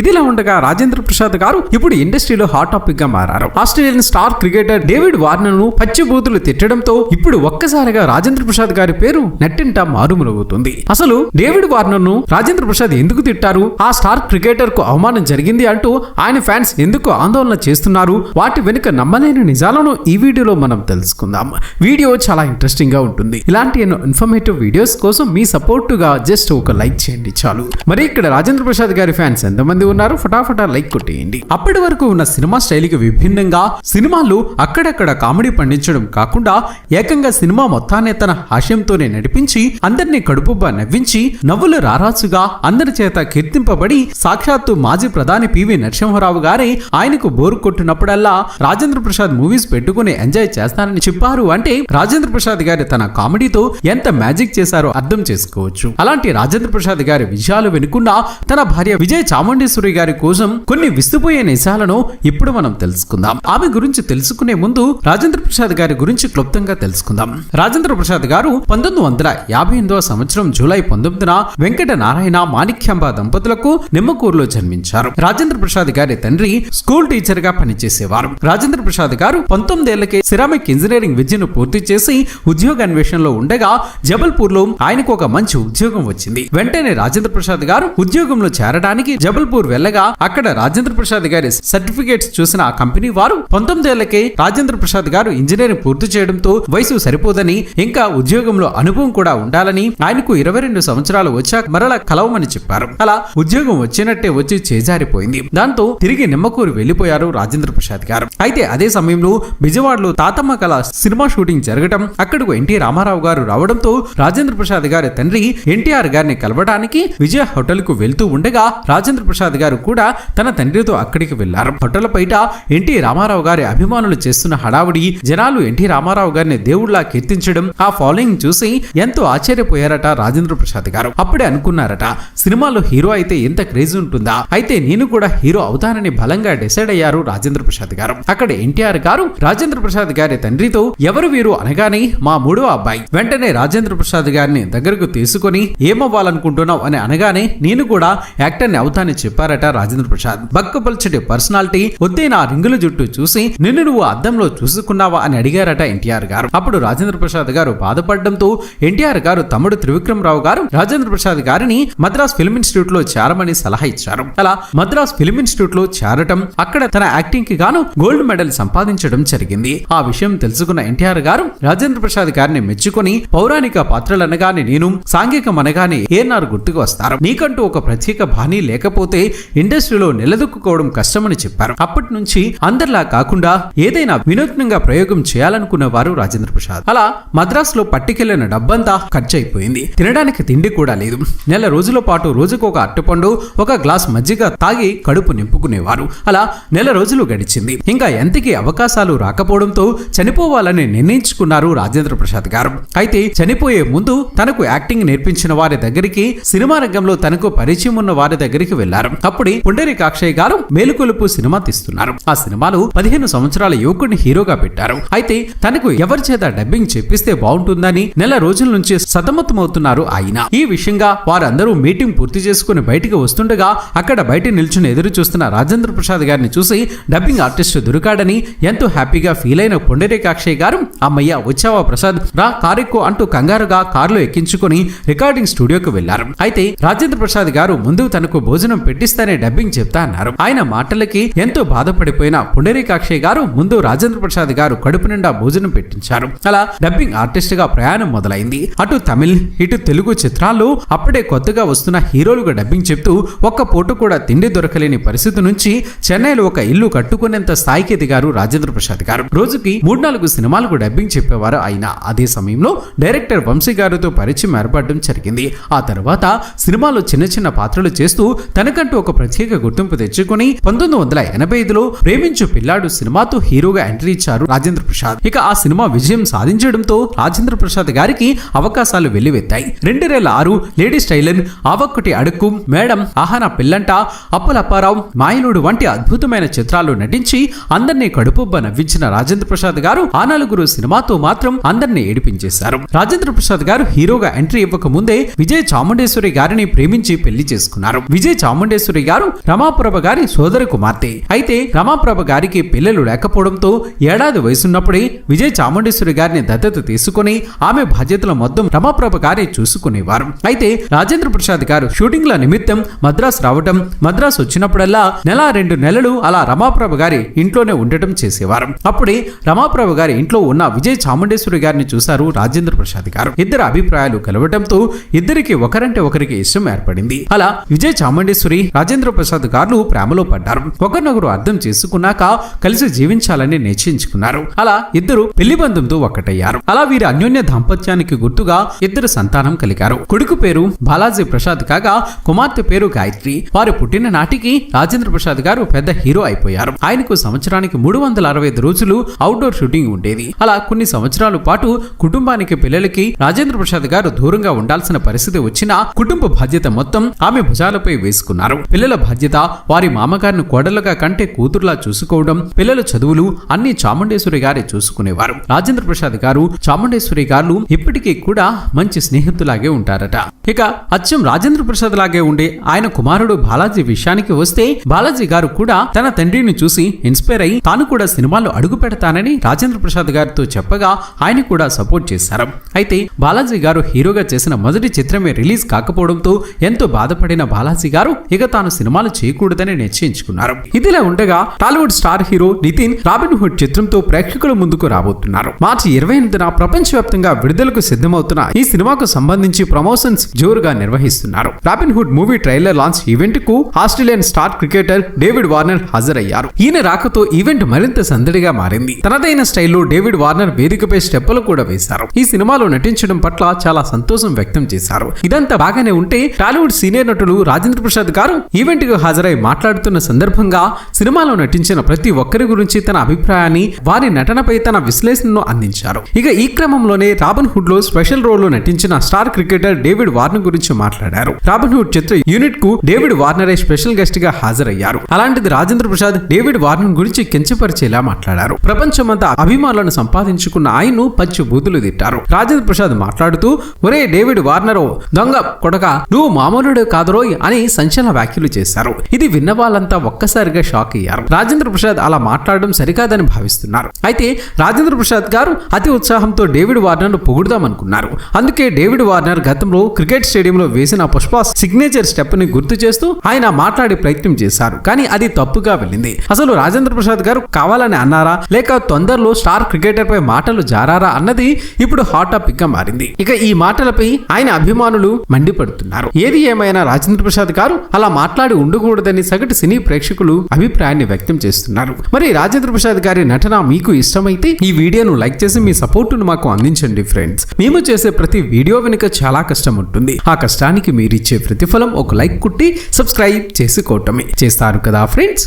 ఇదిలా ఉండగా రాజేంద్ర ప్రసాద్ గారు ఇప్పుడు ఇండస్ట్రీలో హాట్ టాపిక్గా మారారు. ఆస్ట్రేలియన్ స్టార్ క్రికెటర్ డేవిడ్ వార్నర్ను పచ్చిబూతులు తిట్టడంతో ఇప్పుడు ఒక్కసారిగా రాజేంద్ర ప్రసాద్ గారి పేరు నెట్టింట మారుమరుగుతుంది అసలు డేవిడ్ వార్నర్ను రాజేంద్ర ప్రసాద్ ఎందుకు తిట్టారు? ఆ స్టార్ క్రికెటర్కు అవమానం జరిగింది అంటూ ఆయన ఫ్యాన్స్ ఎందుకు ఆందోళన చేస్తున్నారు? వాటి వెనుక నమ్మలేని నిజాలను ఈ వీడియోలో మనం తెలుసుకుందాం. వీడియో చాలా ఇంట్రెస్టింగ్గా ఉంటుంది. ఇలాంటి ఎన్నో ఇన్ఫర్మేటివ్ వీడియోస్ కోసం మీ సపోర్ట్గా జస్ట్ ఒక లైక్ చేయండి చాలు. మరి ఇక్కడ రాజేంద్ర ప్రసాద్ గారి ఫ్యాన్స్ ఎంతమంది ఉన్నారు. ఫటాఫటా లైక్ కొట్టేయండి. అప్పటి వరకు ఉన్న సినిమా శైలికి విభిన్నంగా సినిమాలు అక్కడక్కడ కామెడీ పండించడం కాకుండా ఏకంగా సినిమా మొత్తాన్ని తన హాస్యంతోనే నడిపించి అందరినీ కడుపుబ్బా నవ్వించి నవ్వులు రారాజుగా అందరి చేత కీర్తింపబడి సాక్షాత్తు మాజీ ప్రధాని పివి నరసింహరావు గారే ఆయనకు బోరు కొట్టినప్పుడల్లా రాజేంద్ర ప్రసాద్ మూవీస్ పెట్టుకుని ఎంజాయ్ చేస్తానని చెప్పారు. అంటే రాజేంద్ర ప్రసాద్ గారి తన కామెడీతో ఎంత మ్యాజిక్ చేశారో అర్థం చేసుకోవచ్చు. అలాంటి రాజేంద్ర ప్రసాద్ గారి విజయాలు వెనుకున్న తన భార్య విజయ్ చాముండేశ్వరి గారి కోసం కొన్ని విస్తుపోయే నిజాలను ఇప్పుడు మనం తెలుసుకుందాం. ఆమె గురించి తెలుసుకునే ముందు రాజేంద్ర ప్రసాద్ గారి గురించి క్లుప్తంగా తెలుసుకుందాం. రాజేంద్ర ప్రసాద్ గారు పంతొమ్మిది వందల యాభై ఎనిమిదవ సంవత్సరం జూలై పంతొమ్మిదిన వెంకట నారాయణ మాణిక్యాంబ దంపతులకు నిమ్మకూరులో జన్మించారు. రాజేంద్ర ప్రసాద్ గారి తండ్రి స్కూల్ టీచర్గా పనిచేసేవారు. రాజేంద్ర ప్రసాద్ గారు పంతొమ్మిదేళ్ళకే సిరామిక్ ఇంజనీరింగ్ విద్యను పూర్తి చేసి ఉద్యోగ అన్వేషణలో ఉండగా జబల్పూర్లో ఆయనకు ఒక మంచి ఉద్యోగం వచ్చింది. వెంటనే రాజేంద్ర ప్రసాద్ గారు ఉద్యోగంలో చేరడానికి జబల్పూర్ వెళ్ళగా అక్కడ రాజేంద్ర ప్రసాద్ గారి సర్టిఫికేట్స్ చూసిన ఆ కంపెనీ వారు పంతొమ్మిదేళ్ళకే రాజేంద్ర ప్రసాద్ గారు ఇంజనీరింగ్ పూర్తి చేయడంతో వయసు సరిపోదని ఇంకా ఉద్యోగంలో అనుభవం కూడా ఉండాలని ఆయనకు ఇరవై రెండు సంవత్సరాలు వచ్చాక మరల కలవమని చెప్పారు. అలా ఉద్యోగం వచ్చినట్టే వచ్చి చేజారిపోయింది. దాంతో తిరిగి నిమ్మకూరు వెళ్ళిపోయారు రాజేంద్ర ప్రసాద్ గారు. అయితే అదే సమయంలో విజయవాడలో తాతమ్మ కళ సినిమా షూటింగ్ జరగటం అక్కడకు ఎన్టీ రామారావు గారు రావడంతో రాజేంద్ర ప్రసాద్ గారి తండ్రి ఎన్టీఆర్ గారిని కలవడానికి విజయ హోటల్కు వెళ్తూ ఉండగా రాజేంద్ర ప్రసాద్ గారు కూడా తన తండ్రితో అక్కడికి వెళ్ళారు. హోటల్ బయట ఎన్టీ రామారావు గారి అభిమానులు చేస్తున్న హడావుడి జనాలు ఎన్టీ రామారావు గారిని దేవుళ్ళా కీర్తించడం ఆ ఫాలోయింగ్ చూసి ఎంతో ఆశ్చర్యపోయారట రాజేంద్ర ప్రసాద్ గారు. అప్పుడే అనుకున్నారట సినిమాలో హీరో అయితే ఎంత క్రేజ్ ఉంటుందా? అయితే నేను కూడా హీరో అవుతానని బలంగా డిసైడ్ అయ్యారు రాజేంద్ర ప్రసాద్ గారు. అక్కడ ఎన్టీఆర్ గారు రాజేంద్ర ప్రసాద్ గారి తండ్రితో ఎవరు వీరు అనగానే మా మూడో అబ్బాయి. వెంటనే రాజేంద్ర ప్రసాద్ గారిని దగ్గరకు తీసుకుని ఏమవ్వాలనుకుంటున్నావు? అని అనగానే నేను కూడా యాక్టర్ని అవుతానని చెప్పారట రాజేంద్ర ప్రసాద్. బక్కపల్చటి పర్సనాలిటీ వద్దే నా రింగుల జుట్టు చూసి నిన్ను నువ్వు అద్దంలో చూసుకున్నావా అని అడిగారట ఎన్టీఆర్ గారు. అప్పుడు రాజేంద్ర ప్రసాద్ గారు బాధపడడంతో ఎన్టీఆర్ గారు తమ్ముడు త్రివిక్రమ్ రావు గారు రాజేంద్ర ప్రసాద్ గారిని మద్రాస్ ఫిల్మ్ ఇన్స్టిట్యూట్లో చేరమని సలహా ఇచ్చారు. అలా మద్రాస్ ఫిల్మ్ ఇన్స్టిట్యూట్లో చేరటం అక్కడ తన యాక్టింగ్కి గాను గోల్డ్ మెడల్ సంపాదించడం జరిగింది. ఆ విషయం తెలుసుకున్న ఎన్టీఆర్ గారు రాజేంద్ర ప్రసాద్ గారిని మెచ్చుకొని పౌరాణిక పాత్రలనగానే నేను సాంఘికం అనగానే ఏనారు గుర్తుకు వస్తారు. నీకంటూ ఒక ప్రత్యేక బాణి లేకపోతే ఇండస్ట్రీలో నిలదొక్కుకోవడం కష్టమని చెప్పారు. అప్పటి నుంచి అందరిలా కాకుండా ఏదైనా వినూత్నంగా ప్రయోగం చేయాలనుకున్న వారు రాజేంద్ర ప్రసాద్. అలా మద్రాసులో పట్టుకెళ్ళిన డబ్బంతా ఖర్చు అయిపోయింది తినడానికి తిండి కూడా లేదు. నెల రోజుల పాటు రోజుకు ఒక అట్టుపండు ఒక గ్లాస్ మజ్జిగ తాగి కడుపు నింపుకునేవారు. అలా నెల రోజులు గడిచింది. ఇంకా ఎంతకి అవకాశాలు రాకపోవడంతో చనిపోవాలని నిర్ణయించుకున్నారు రాజేంద్ర ప్రసాద్ గారు. అయితే చనిపోయే ముందు తనకు యాక్టింగ్ నేర్పించిన వారి దగ్గరికి సినిమా రంగంలో తనకు పరిచయం ఉన్న వారి దగ్గరికి వెళ్ళారు. అప్పుడే పుండరీకాక్షయ్య గారు మేలుకొలుపు సినిమా తీస్తున్నారు. ఆ సినిమాలో పదిహేను సంవత్సరాల యువకుడిని హీరోగా పెట్టారు. అయితే తనకు ఎవరి చేత డబ్బింగ్ చెప్పిస్తే బాగుంటుందని నెల రోజుల నుంచి సతమతమవుతున్నారు ఆయన. ఈ విషయంగా వారందరూ మీటింగ్ పూర్తి చేసుకుని బయటికి వస్తుండగా అక్కడ బయట నిల్చుని ఎదురు చూస్తున్న రాజేంద్ర ప్రసాద్ గారిని చూసి డబ్బింగ్ ఆర్టిస్ట్ దొరికాడని ఎంతో హ్యాపీగా ఫీల్ అయిన పొండరేకాక్షయ్య గారు అమ్మయ్య వచ్చావా ప్రసాద్? రా కారెక్కు అంటూ కంగారుగా కారులో ఎక్కించుకుని రికార్డింగ్ స్టూడియోకి వెళ్ళారు. అయితే రాజేంద్ర ప్రసాద్ గారు ముందు తనకు భోజనం పెట్టి పెట్టిస్తానే డబ్బింగ్ చెప్తా అన్నారు. ఆయన మాటలకి ఎంతో బాధపడిపోయిన పుండరీకాక్షయ్య గారు ముందు రాజేంద్ర ప్రసాద్ గారు కడుపు నిండా భోజనం పెట్టించారు. అలా డబ్బింగ్ ఆర్టిస్ట్గా ప్రయాణం మొదలైంది. అటు తమిళ్ ఇటు తెలుగు చిత్రాల్లో అప్పుడే కొత్తగా వస్తున్న హీరోలుగా డబ్బింగ్ చెప్తూ ఒక్క పూట కూడా తిండి దొరకలేని పరిస్థితి నుంచి చెన్నైలో ఒక ఇల్లు కట్టుకునేంత స్థాయికి ఎదిగారు రాజేంద్ర ప్రసాద్ గారు. రోజుకి మూడు నాలుగు సినిమాలకు డబ్బింగ్ చెప్పేవారు ఆయన. అదే సమయంలో డైరెక్టర్ వంశీ గారితో పరిచయం ఏర్పడడం జరిగింది. ఆ తర్వాత సినిమాలో చిన్న చిన్న పాత్రలు చేస్తూ తనకంటూ ఒక ప్రత్యేక గుర్తింపు తెచ్చుకుని పంతొమ్మిది వందల ఎనభై ఐదులో ప్రేమించు పిల్లాడు సినిమాతో హీరోగా ఎంట్రీ ఇచ్చారు రాజేంద్ర ప్రసాద్. ఇక ఆ సినిమా విజయం సాధించడంతో రాజేంద్ర ప్రసాద్ గారికి అవకాశాలు వెల్లువెత్తాయి. రెండు వేల ఆరు లేడీస్ టైలర్ ఆవక్కటి అడుక్కు మేడం ఆహన పిల్లంట అప్పలప్పారావు మాయలుడు వంటి అద్భుతమైన చిత్రాల్లో నటించి అందరినీ కడుపుబ్బ నవ్వించిన రాజేంద్ర ప్రసాద్ గారు ఆ నలుగురు సినిమాతో మాత్రం అందరినీ ఏడిపించేశారు. రాజేంద్ర ప్రసాద్ గారు హీరోగా ఎంట్రీ ఇవ్వక ముందే విజయ్ చాముండేశ్వరి గారిని ప్రేమించి పెళ్ళి చేసుకున్నారు. విజయ్ చాముండేశ్వరి చాముండేశ్వరి గారు రమాప్రభ గారి సోదరి కుమార్తె. అయితే రమాప్రభ గారికి పిల్లలు లేకపోవడంతో ఏడాది వయసున్నప్పుడే విజయ చాముండేశ్వరి గారిని దత్తత తీసుకుని ఆమె బాధ్యతల మొత్తం రమాప్రభ గారే చూసుకునేవారు. అయితే రాజేంద్ర ప్రసాద్ గారు షూటింగ్ల నిమిత్తం మద్రాసు రావటం మద్రాసు వచ్చినప్పుడల్లా నెల రెండు నెలలు అలా రమాప్రభ గారి ఇంట్లోనే ఉండటం చేసేవారు. అప్పుడే రమాప్రభ గారి ఇంట్లో ఉన్న విజయ చాముండేశ్వరి గారిని చూశారు రాజేంద్ర ప్రసాద్ గారు. ఇద్దరు అభిప్రాయాలు కలవటంతో ఇద్దరికి ఒకరంటే ఒకరికి ఇష్టం ఏర్పడింది. అలా విజయ చాముండేశ్వరి రాజేంద్ర ప్రసాద్ గారు ప్రేమలో పడ్డారు. ఒకరినొకరు అర్థం చేసుకున్నాక కలిసి జీవించాలని నిశ్చయించుకున్నారు. అలా ఇద్దరు పెళ్ళి బంధంతో ఒకటయ్యారు అలా వీరి అన్యోన్య దాంపత్యానికి గుర్తుగా ఇద్దరు సంతానం కలిగారు. కొడుకు పేరు బాలాజీ ప్రసాద్ కాగా కుమార్తె పేరు గాయత్రి. వారు పుట్టిన నాటికి రాజేంద్ర ప్రసాద్ గారు పెద్ద హీరో అయిపోయారు. ఆయనకు సంవత్సరానికి మూడు వందల అరవై ఐదు రోజులు అవుట్డోర్ షూటింగ్ ఉండేది. అలా కొన్ని సంవత్సరాల పాటు కుటుంబానికి పిల్లలకి రాజేంద్ర ప్రసాద్ గారు దూరంగా ఉండాల్సిన పరిస్థితి వచ్చినా కుటుంబ బాధ్యత మొత్తం ఆమె భుజాలపై వేసుకున్నారు. పిల్లల బాధ్యత వారి మామగారిని కోడలుగా కంటే కూతురులా చూసుకోవడం పిల్లల చదువులు అన్ని చాముండేశ్వరి గారే చూసుకునేవారు. రాజేంద్ర ప్రసాద్ గారు చాముండేశ్వరి గారు ఇప్పటికీ కూడా మంచి స్నేహితులాగే ఉంటారట. ఇక అచ్చం రాజేంద్ర ప్రసాద్ లాగే ఉండే ఆయన కుమారుడు బాలాజీ విషయానికి వస్తే బాలాజీ గారు కూడా తన తండ్రిని చూసి ఇన్స్పైర్ అయి తాను కూడా సినిమాలు అడుగు పెడతానని రాజేంద్ర ప్రసాద్ గారితో చెప్పగా ఆయన కూడా సపోర్ట్ చేశారు. అయితే బాలాజీ గారు హీరోగా చేసిన మొదటి చిత్రమే రిలీజ్ కాకపోవడంతో ఎంతో బాధపడిన బాలాజీ గారు ఇక తాను సినిమాలు చేయకూడదని నిశ్చయించుకున్నారు. ఇదిలా ఉండగా Tollywood star hero Nithin Robin Hood చిత్రంతో ప్రేక్షకుల ముందుకు రాబోతున్నారు. మార్చి ఇరవై ఎనిమిదిన ప్రపంచవ్యాప్తంగా విడుదలకు సిద్ధమవుతున్న ఈ సినిమాకు సంబంధించి ప్రమోషన్స్ జోరుగా నిర్వహిస్తున్నారు. Robin Hood movie trailer launch ఈవెంట్కు Australian star cricketer David Warner హాజరయ్యారు. ఈయన రాకతో ఈవెంట్ మరింత సందడిగా మారింది. తనదైన స్టైల్లో డేవిడ్ వార్నర్ వేదికపై స్టెప్పులు కూడా వేశారు. ఈ సినిమాలో నటించడం పట్ల చాలా సంతోషం వ్యక్తం చేశారు. ఇదంతా బాగానే ఉంటే టాలీవుడ్ సీనియర్ నటులు రాజేంద్ర ప్రసాద్ గారు ఈవెంట్కు హాజరై మాట్లాడుతున్న సందర్భంగా సినిమాలో నటించిన ప్రతి ఒక్కరి గురించి తన అభిప్రాయాన్ని వారి నటనపై తన విశ్లేషణను అందించారు. ఇక ఈ క్రమంలోనే రాబన్ హుడ్లో స్పెషల్ రోల్లో నటించిన స్టార్ క్రికెటర్ డేవిడ్ వార్నర్ గురించి మాట్లాడారు. రాబన్ హుడ్ చిత్ర యూనిట్కు డేవిడ్ వార్నరే స్పెషల్ గెస్ట్గా హాజరయ్యారు. అలాంటిది రాజేంద్ర ప్రసాద్ డేవిడ్ వార్నర్ గురించి కించపరిచేలా మాట్లాడారు. ప్రపంచమంతా అభిమానులను సంపాదించుకున్న ఆయన్ను పచ్చి బూతులు తిట్టారు. రాజేంద్ర ప్రసాద్ మాట్లాడుతూ ఒరే డేవిడ్ వార్నరో దొంగ కొడక నువ్వు మామూలుడు కాదురోయ్ అని సంచలన వ్యాఖ్యలు చేశారు. ఇది విన్న వాళ్ళంతా ఒక్కసారిగా షాక్ అయ్యారు. రాజేంద్ర ప్రసాద్ అలా మాట్లాడడం సరికాదని భావిస్తున్నారు. అయితే రాజేంద్ర ప్రసాద్ గారు అతి ఉత్సాహంతో డేవిడ్ వార్నర్ను పొగుడుదామనుకున్నారు. అందుకే డేవిడ్ వార్నర్ గతంలో క్రికెట్ స్టేడియంలో వేసిన పుష్ప సిగ్నేచర్ స్టెప్ని గుర్తు చేస్తూ ఆయన మాట్లాడే ప్రయత్నం చేశారు. కానీ అది తప్పుగా వెళ్ళింది. అసలు రాజేంద్ర ప్రసాద్ గారు కావాలని అన్నారా? లేక తొందరలో స్టార్ క్రికెటర్ పై మాటలు జారారా అన్నది ఇప్పుడు హాట్ టాపిక్గా మారింది. ఇక ఈ మాటలపై ఆయన అభిమానులు మండిపడుతున్నారు. ఏది ఏమైనా రాజేంద్ర ప్రసాద్ గారు అలా మాట్లాడి ఉండకూడదని సగటు సినీ ప్రేక్షకులు అభిప్రాయాన్ని వ్యక్తం చేస్తున్నారు. మరి రాజేంద్ర ప్రసాద్ గారి నటన మీకు ఇష్టమైతే ఈ వీడియోను లైక్ చేసి మీ సపోర్టును మాకు అందించండి ఫ్రెండ్స్. మేము చేసే ప్రతి వీడియో వెనుక చాలా కష్టం ఉంటుంది. ఆ కష్టానికి మీరిచ్చే ప్రతిఫలం ఒక లైక్ కుట్టి సబ్స్క్రైబ్ చేసుకోవటమే. చేస్తారు కదా ఫ్రెండ్స్?